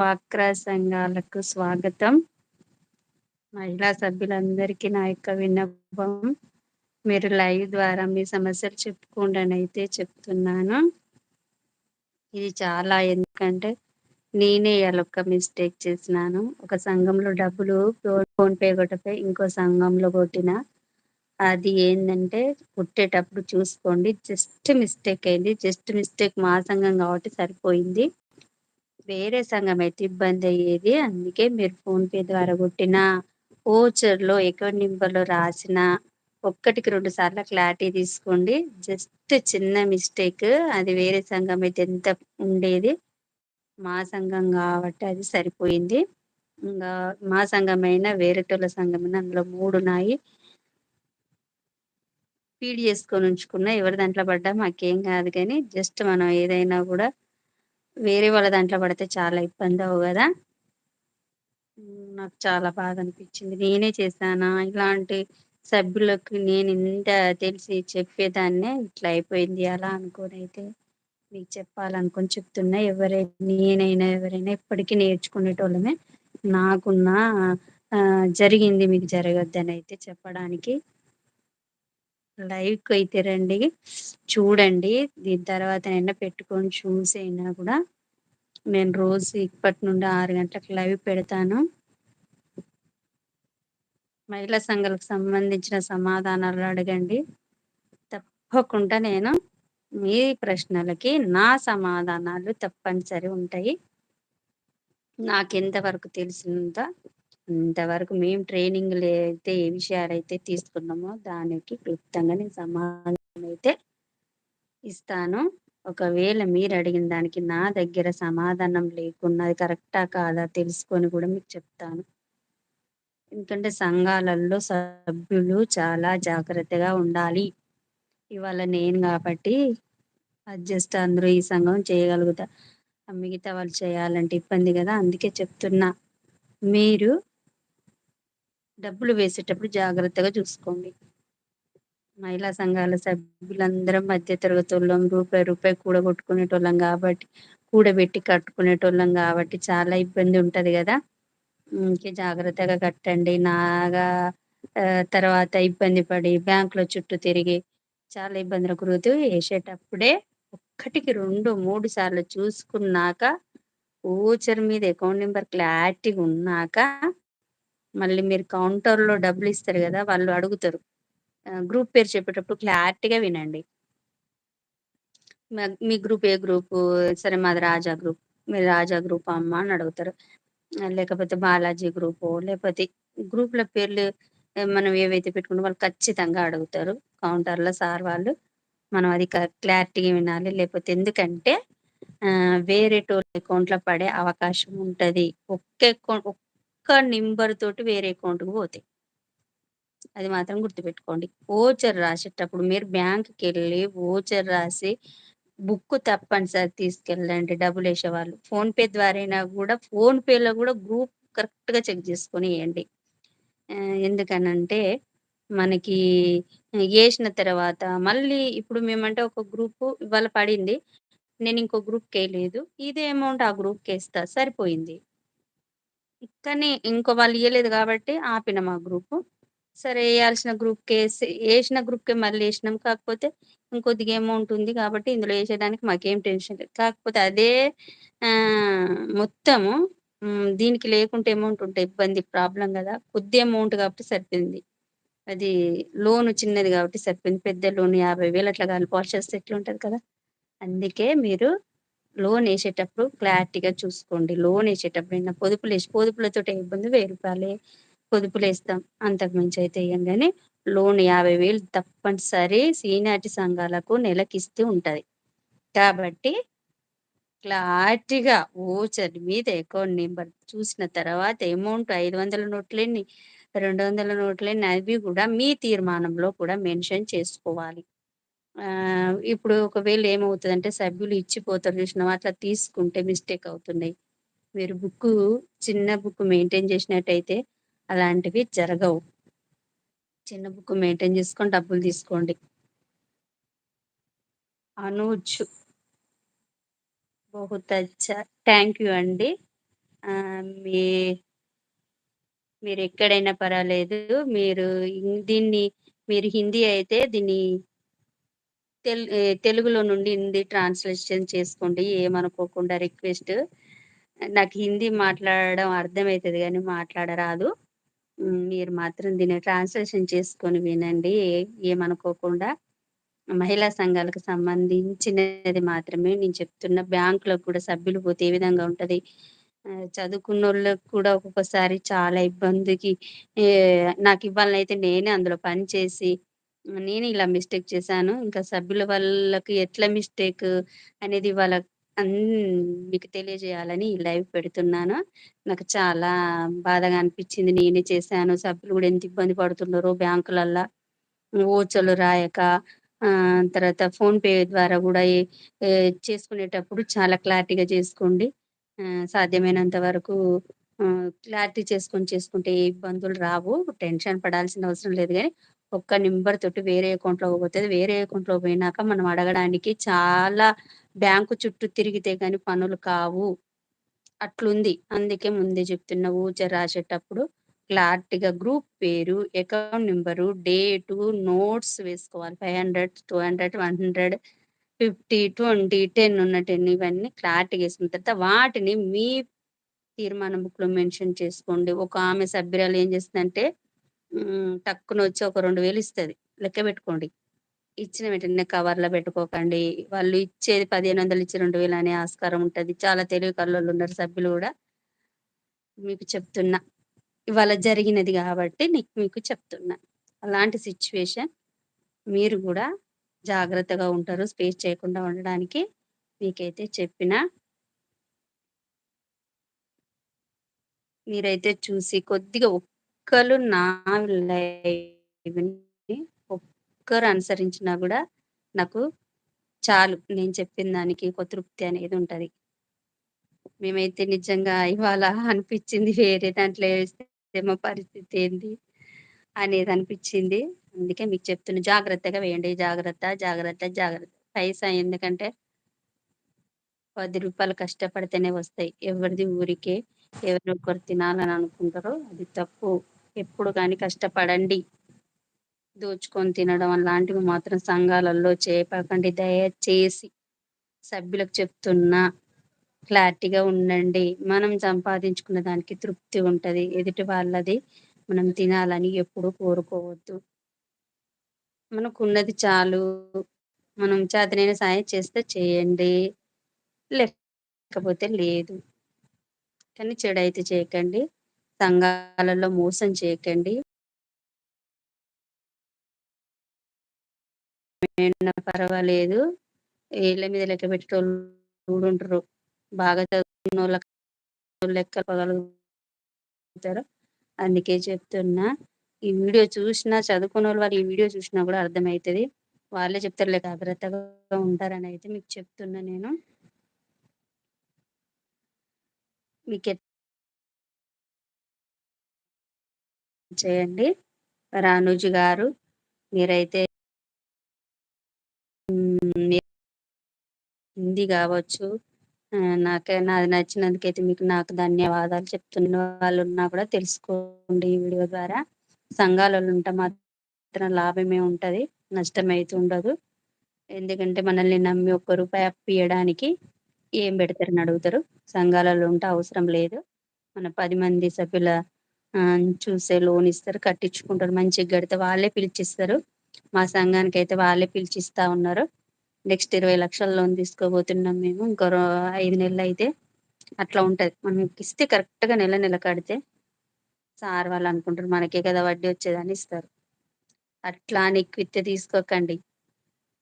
డ్వాక్రా సంఘాలకు స్వాగతం. మహిళా సభ్యులందరికీ నా యొక్క విన్నపం. మీరు లైవ్ ద్వారా మీ సమస్యలు చెప్పుకోండి అని అయితే చెప్తున్నాను. ఇది చాలా ఎందుకంటే నేనే ఒక మిస్టేక్ చేసినాను. ఒక సంఘంలో డబ్బులు ఫోన్ పే కొట్టపై ఇంకో సంఘంలో కొట్టిన అది ఏంటంటే కొట్టేటప్పుడు చూసుకోండి. జస్ట్ మిస్టేక్ అయింది. జస్ట్ మిస్టేక్ మా సంఘం కాబట్టి సరిపోయింది. వేరే సంఘం అయితే ఇబ్బంది అయ్యేది అందుకే మీరు ఫోన్ పే ద్వారా కొట్టిన ఓచర్లో అకౌంట్ నెంబర్లో రాసిన ఒక్కటికి రెండు సార్లు క్లారిటీ తీసుకోండి. జస్ట్ చిన్న మిస్టేక్. అది వేరే సంఘం అయితే ఎంత ఉండేది? మా సంఘం కాబట్టి అది సరిపోయింది. ఇంకా మా సంఘం అయినా వేరేటోళ్ళ సంఘం అయినా అందులో మూడు ఉన్నాయి. ఫీడ్ చేసుకొని ఉంచుకున్న ఎవరి దాంట్లో పడ్డా మాకేం కాదు కానీ జస్ట్ మనం ఏదైనా కూడా వేరే వాళ్ళ దాంట్లో పడితే చాలా ఇబ్బంది అవు కదా. నాకు చాలా బాధ అనిపించింది. నేనే చేశానా? ఇలాంటి సభ్యులకు నేను ఇంత తెలిసి చెప్పేదాన్నే ఇట్లా అయిపోయింది. అలా అనుకోని అయితే మీకు చెప్పాలనుకొని చెప్తున్నా. ఎవరైనా నేనైనా ఎవరైనా ఇప్పటికీ నేర్చుకునేటోళ్ళమే. నాకున్న జరిగింది మీకు జరగద్దని అయితే చెప్పడానికి లైవ్కి అయితే రండి. చూడండి. దీని తర్వాత అయినా పెట్టుకొని చూసైనా కూడా నేను రోజు ఇప్పటి నుండి ఆరు గంటలకు లైవ్ పెడతాను. మహిళా సంఘాలకు సంబంధించిన సమాధానాలు అడగండి. తప్పకుండా నేను మీ ప్రశ్నలకి నా సమాధానాలు తప్పనిసరి ఉంటాయి. నాకు ఎంతవరకు తెలిసినంత ఇంతవరకు మేము ట్రైనింగ్ అయితే ఏ విషయాలు అయితే తీసుకున్నామో దానికి క్లుప్తంగా నేను సమాధానం అయితే ఇస్తాను. ఒకవేళ మీరు అడిగిన దానికి నా దగ్గర సమాధానం లేకున్నా అది కరెక్టా కాదా తెలుసుకొని కూడా మీకు చెప్తాను. ఎందుకంటే సంఘాలలో సభ్యులు చాలా జాగ్రత్తగా ఉండాలి. ఇవాళ నేను కాబట్టి అడ్జస్ట్ అందరూ ఈ సంఘం చేయగలుగుతా. మిగతా వాళ్ళు చేయాలంటే ఇబ్బంది కదా అందుకే చెప్తున్నా. మీరు డబ్బులు వేసేటప్పుడు జాగ్రత్తగా చూసుకోండి. మహిళా సంఘాల సభ్యులందరం మధ్య వాళ్ళం రూపాయి రూపాయి కూడగొట్టుకునేటోళ్ళం కాబట్టి కూడబెట్టి కట్టుకునేటోళ్ళం కాబట్టి చాలా ఇబ్బంది ఉంటది కదా. ఇంకే జాగ్రత్తగా కట్టండి. నాగా తర్వాత ఇబ్బంది పడి బ్యాంకులో చుట్టూ తిరిగి చాలా ఇబ్బందులకు గురవుతూ వేసేటప్పుడే ఒక్కటికి రెండు మూడు సార్లు చూసుకున్నాక ఓచర్ మీద అకౌంట్ నెంబర్ క్లారిటీగా ఉన్నాక మళ్ళీ మీరు కౌంటర్లో డబ్బులు ఇస్తారు కదా వాళ్ళు అడుగుతారు. గ్రూప్ పేరు చెప్పేటప్పుడు క్లారిటీగా వినండి. మీ గ్రూప్ ఏ గ్రూప్? సరే మాది రాజా గ్రూప్. మీరు రాజా గ్రూప్ అమ్మ అని అడుగుతారు. లేకపోతే బాలాజీ గ్రూప్ లేకపోతే గ్రూప్ల పేర్లు మనం ఏవైతే పెట్టుకుంటే వాళ్ళు ఖచ్చితంగా అడుగుతారు. కౌంటర్లో సార్ వాళ్ళు మనం అది క్లారిటీగా వినాలి. లేకపోతే ఎందుకంటే వేరే టోల్ అకౌంట్లో పడే అవకాశం ఉంటుంది. ఒక్క అకౌంట్ ఒక్క నెంబర్ తోటి వేరే అకౌంట్కి పోతాయి. అది మాత్రం గుర్తుపెట్టుకోండి. ఓచర్ రాసేటప్పుడు మీరు బ్యాంక్కి వెళ్ళి ఓచర్ రాసి బుక్ తప్పనిసరి తీసుకెళ్ళండి డబ్బులు వేసేవాళ్ళు. ఫోన్పే ద్వారైనా ద్వారా కూడా ఫోన్పేలో కూడా గ్రూప్ కరెక్ట్గా చెక్ చేసుకొని వేయండి. ఎందుకనంటే మనకి వేసిన తర్వాత మళ్ళీ ఇప్పుడు మేమంటే ఒక గ్రూపు ఇవాళ పడింది. నేను ఇంకో గ్రూప్కి వేయలేదు ఇదే అమౌంట్ ఆ గ్రూప్కి వేస్తా సరిపోయింది. కానీ ఇంకో వాళ్ళు ఇవ్వలేదు కాబట్టి ఆపిన మా గ్రూప్. సరే వేయాల్సిన గ్రూప్కి వేసి వేసిన గ్రూప్కి మళ్ళీ వేసినాం కాకపోతే ఇంకొద్దిగా అమౌంట్ ఉంది కాబట్టి ఇందులో వేసేయడానికి మాకేం టెన్షన్ లేదు. కాకపోతే అదే మొత్తము దీనికి లేకుంటే అమౌంట్ ఉంటే ఇబ్బంది ప్రాబ్లం కదా. కొద్ది అమౌంట్ కాబట్టి సరిపోయింది. అది లోన్ చిన్నది కాబట్టి సరిపోయింది. పెద్ద లోన్ యాభై వేలు అట్లా కలిపాల్సి వస్తే ఎట్లుంటది కదా. అందుకే మీరు లోన్ వేసేటప్పుడు క్లారిటీగా చూసుకోండి. లోన్ వేసేటప్పుడు ఏమైనా పొదుపులు వేసి పొదుపులతో ఇబ్బంది వెయ్యి రూపాయలే. పొదుపులు వేస్తాం. అంతకు మించి అయితే వేయం కానీ లోన్ యాభై వేలు తప్పనిసరి సీనాటి సంఘాలకు నెలకిస్తూ ఉంటది. కాబట్టి క్లారిటీగా ఓచర్ మీద అకౌంట్ నెంబర్ చూసిన తర్వాత అమౌంట్ ఐదు వందల నోట్లేని రెండు వందల నోట్లేని అవి కూడా మీ తీర్మానంలో కూడా మెన్షన్ చేసుకోవాలి. ఇప్పుడు ఒకవేళ ఏమవుతుందంటే సభ్యులు ఇచ్చిపోతారు చూసినాం అట్లా తీసుకుంటే మిస్టేక్ అవుతున్నాయి. మీరు బుక్ చిన్న బుక్ మెయింటైన్ చేసినట్టయితే అలాంటివి జరగవు. చిన్న బుక్ మెయింటైన్ చేసుకొని డబ్బులు తీసుకోండి. అనుజ్. బహుత్ అచ్చా థ్యాంక్ యూ అండి మీ మీరు ఎక్కడైనా పర్వాలేదు. మీరు దీన్ని మీరు హిందీ అయితే దీన్ని తెలుగులో నుండి హిందీ ట్రాన్స్‌లేషన్ చేసుకోండి. ఏమనుకోకుండా రిక్వెస్ట్. నాకు హిందీ మాట్లాడడం అర్థమవుతుంది కానీ మాట్లాడరాదు. మీరు మాత్రం దీన్ని ట్రాన్స్‌లేషన్ చేసుకొని వినండి. ఏ ఏమనుకోకుండా. మహిళా సంఘాలకు సంబంధించినది మాత్రమే నేను చెప్తున్న బ్యాంకులకు కూడా సభ్యులు పోతే ఏ విధంగా ఉంటది. చదువుకున్న వాళ్ళకి కూడా ఒక్కొక్కసారి చాలా ఇబ్బందికి నాకు ఇవ్వాలని అయితే నేనే అందులో పని చేసి నేను ఇలా మిస్టేక్ చేశాను. ఇంకా సభ్యుల వాళ్ళకి ఎట్లా మిస్టేక్ అనేది వాళ్ళ మీకు తెలియజేయాలని ఈ లైవ్ పెడుతున్నాను. నాకు చాలా బాధగా అనిపించింది నేనే చేశాను. సభ్యులు కూడా ఎంత ఇబ్బంది పడుతున్నారో బ్యాంకులల్లో ఓచలు రాయక తర్వాత తర్వాత ఫోన్‌పే ద్వారా కూడా చేసుకునేటప్పుడు చాలా క్లారిటీగా చేసుకోండి. సాధ్యమైనంత వరకు క్లారిటీ చేసుకొని చేసుకుంటే ఏ ఇబ్బందులు రావు. టెన్షన్ పడాల్సిన అవసరం లేదు కానీ ఒక్క నెంబర్ తోటి వేరే అకౌంట్లో పోతుంది వేరే అకౌంట్లో పోయినాక మనం అడగడానికి చాలా బ్యాంకు చుట్టూ తిరిగితే గాని పనులు కావు. అట్లుంది. అందుకే ముందే చెప్తున్న ఊచర్ రాసేటప్పుడు క్లారిటీగా గ్రూప్ పేరు, అకౌంట్ నెంబరు డేటు, నోట్స్ వేసుకోవాలి. 500, 200, 100, 50, 20, 10 ఉన్న 10 ఇవన్నీ క్లారిటీగా వేసుకున్న తర్వాత వాటిని మీ తీర్మానం బుక్‌లో మెన్షన్ చేసుకోండి. ఒక ఆమె సభ్యురాలు ఏం చేస్తుందంటే అంటే టక్కున వచ్చి ఒక 2000 ఇస్తది. లెక్క పెట్టుకోండి. ఇచ్చిన వెంటనే కవర్‌లో పెట్టుకోకండి. వాళ్ళు ఇచ్చేది 1500 ఇచ్చి 2000 అనే ఆస్కారం ఉంటుంది చాలా తెలివి కల్లోళ్ళున్నారు సభ్యులు కూడా మీకు చెప్తున్నా. ఇవాళ జరిగినది కాబట్టి నీకు మీకు చెప్తున్నా. అలాంటి సిచ్యువేషన్ మీరు కూడా జాగ్రత్తగా ఉంటారు. స్పేస్ చేయకుండా ఉండడానికి మీకైతే చెప్పిన మీరైతే చూసి కొద్దిగా ఒక్కరు నా లైవ్‌ని ఒక్కరు అనుసరించినా కూడా నాకు చాలు. నేను చెప్పిన దానికి ఒక తృప్తి అనేది ఉంటది. మేమైతే నిజంగా ఇవాళ అనిపించింది వేరే దాంట్లో వేస్తే మా పరిస్థితి ఏంది అనేది అనిపించింది అందుకే మీకు చెప్తున్నా జాగ్రత్తగా వేయండి. జాగ్రత్త, జాగ్రత్త, జాగ్రత్త. పైసా ఎందుకంటే పది రూపాయలు కష్టపడితేనే వస్తాయి. ఎవరిది ఊరికే ఎవరో ఒకరు తినాలని అనుకుంటారో అది తప్పు. ఎప్పుడు కానీ కష్టపడండి. దోచుకొని తినడం అలాంటివి మాత్రం సంఘాలలో చేపకండి దయచేసి. సభ్యులకు చెప్తున్నా. క్లారిటీగా ఉండండి. మనం సంపాదించుకున్న దానికి తృప్తి ఉంటది. ఎదుటి వాళ్ళది మనం తినాలని ఎప్పుడు కోరుకోవద్దు. మనకున్నది చాలు. మనం చేతనైన సాయం చేస్తే చేయండి. లేకపోతే లేదు. కానీ చెడైతే చేయకండి. సంఘాలలో మోసం చేయకండి. పర్వాలేదు. ఏళ్ళ మీద లెక్క పెట్టేటోళ్ళు కూడా ఉంటరు. బాగా చదువుకున్నోళ్ళకి లెక్క పగలుగుతారు అందుకే చెప్తున్నా. ఈ వీడియో చూసినా చదువుకున్న వాళ్ళు ఈ వీడియో చూసినా కూడా అర్థమవుతుంది వాళ్ళే చెప్తారులే జాగ్రత్తగా అయితే మీకు చెప్తున్నా నేను. మీకు చేయండి. రానూజు గారు మీరైతే హిందీ కావచ్చు నాకే నాది నచ్చినందుకైతే మీకు నాకు ధన్యవాదాలు చెప్తున్న వాళ్ళు ఉన్నా కూడా తెలుసుకోండి ఈ వీడియో ద్వారా. సంఘాలలో ఉంటే మాత్రం లాభమే ఉంటది. నష్టమైతే ఉండదు. ఎందుకంటే మనల్ని నమ్మి ఒక్క రూపాయి అప్పియడానికి ఏం పెడతారని అడుగుతారు. సంఘాలలో ఉంటే అవసరం లేదు. మన పది మంది సభ్యుల చూసే లోన్ ఇస్తారు. కట్టించుకుంటారు. మంచిగా కడితే వాళ్ళే పిలిచిస్తారు. మా సంఘానికి అయితే వాళ్ళే పిలిచిస్తా ఉన్నారు. నెక్స్ట్ ఇరవై లక్షల లోన్ తీసుకోబోతున్నాం మేము. ఇంకో ఐదు నెలలు అయితే అట్లా ఉంటది. మనం ఇస్తే కరెక్ట్‌గా నెల నెల కడితే సార్ వాళ్ళు అనుకుంటారు మనకే కదా వడ్డీ వచ్చేదని ఇస్తారు. అట్లా అని ఎక్కువిత్తే తీసుకోకండి.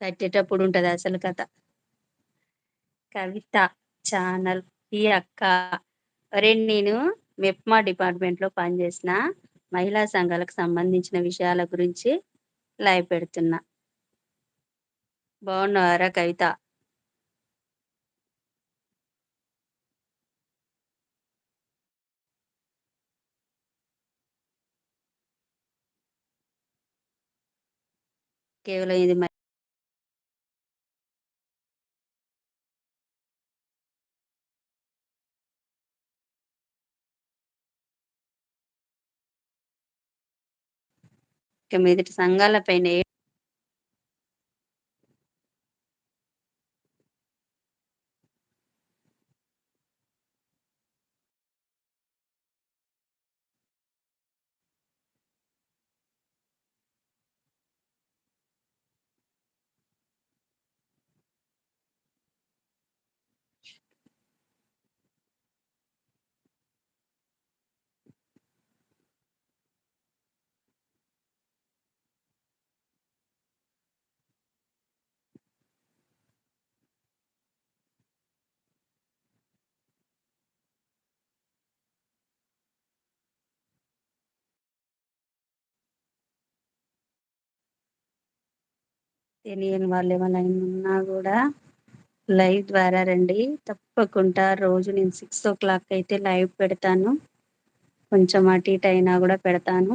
కట్టేటప్పుడు ఉంటది అసలు కథ. కవిత ఛానల్ ఈ అక్క ఒరేయ్! నేను మెప్మా డిపార్ట్‌మెంట్‌లో పనిచేసిన మహిళా సంఘాలకు సంబంధించిన విషయాల గురించి లైవ్ పెడుతున్నా. బాగున్నారా కవిత? కేవలం ఇది ఇక మీదటి సంఘాల తెలియని వాళ్ళు ఏమైనా ఉన్నా కూడా లైవ్ ద్వారా రండి. తప్పకుండా రోజు నేను సిక్స్ ఓ క్లాక్ అయితే లైవ్ పెడతాను. కొంచెం అటు ఇటు అయినా కూడా పెడతాను.